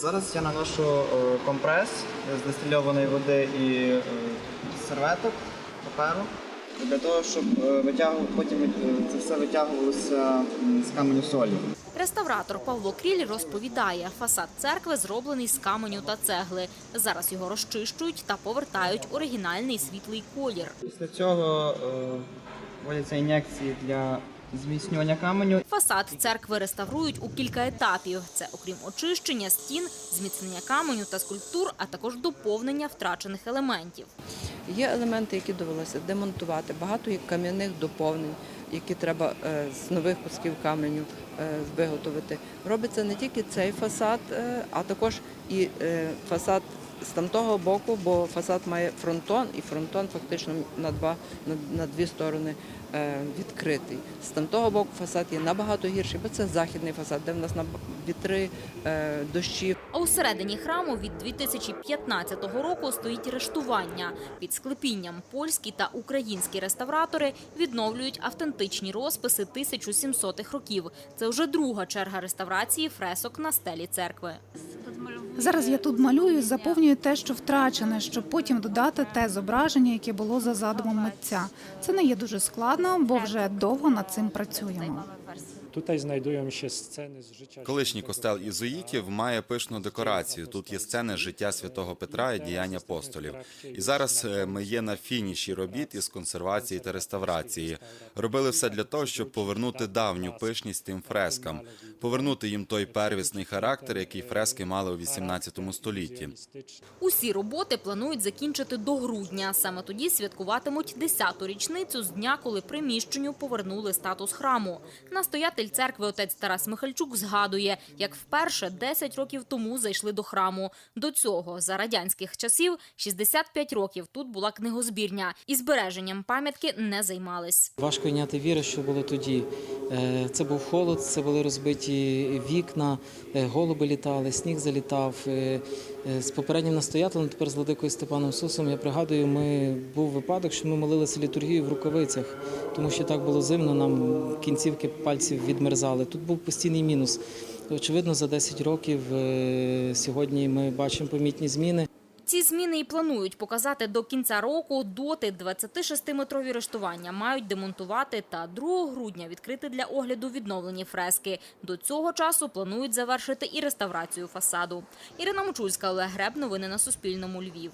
Зараз я наношу е, компрес з дистильованої води і е, серветок, паперу, для того, щоб е, витягу- потім це все витягувалося з каменю солі. Реставратор Павло Кріль розповідає, фасад церкви зроблений з каменю та цегли. Зараз його розчищують та повертають оригінальний світлий колір. Після цього вводяться ін'єкції для зміцнювання каменю. Фасад церкви реставрують у кілька етапів. Це окрім очищення стін, зміцнення каменю та скульптур, а також доповнення втрачених елементів. Є елементи, які довелося демонтувати, багато є кам'яних доповнень, які треба е, з нових кусків каменю е, виготовити. Робиться не тільки цей фасад, е, а також і фасад з тамтого боку, бо фасад має фронтон, і фронтон фактично на два на, дві сторони е, відкритий. З тамтого боку фасад є набагато гірший, бо це західний фасад, де в нас на вітри, е, дощі, А у середині храму від 2015 року стоїть рештування. Під склепінням польські та українські реставратори відновлюють автентичні розписи 1700-х років. Це вже друга черга реставрації фресок на стелі церкви. Зараз я тут малюю, заповнюю те, що втрачене, щоб потім додати те зображення, яке було за задумом митця. Це не є дуже складно, бо вже довго над цим працюємо. Tutaj znajdują się sceny z życia. Колишній костел ізуїтів має пишну декорацію. Тут є сцени життя святого Петра і діянь апостолів. І зараз е, ми є на фініші робіт із консервації та реставрації. Робили все для того, щоб повернути давню пишність тим фрескам, повернути їм той первісний характер, який фрески мали у 18 столітті. Усі роботи планують закінчити до грудня. Саме тоді святкуватимуть 10-ту річницю з дня, коли приміщенню повернули статус храму. Настоятель церкви отець Тарас Михальчук згадує, як вперше 10 років тому зайшли до храму. До цього за радянських часів 65 років тут була книгозбірня, і збереженням пам'ятки не займались. Важко йняти віри, що було тоді. Е, Це був холод, це були розбиті вікна, е, голуби літали, сніг залітав. Е, З попереднім настоятелем, тепер з владикою Степаном Сусом, я пригадую, ми був випадок, що ми молилися літургію в рукавицях, тому що так було зимно, нам кінцівки пальців відмерзали. Тут був постійний мінус. Очевидно, за 10 років сьогодні ми бачимо помітні зміни. Ці зміни і планують показати до кінця року. Доти 26-метрові рештування мають демонтувати та 2 грудня відкрити для огляду відновлені фрески. До цього часу планують завершити і реставрацію фасаду. Ірина Мочульська, Олег Греб. Новини на Суспільному. Львів.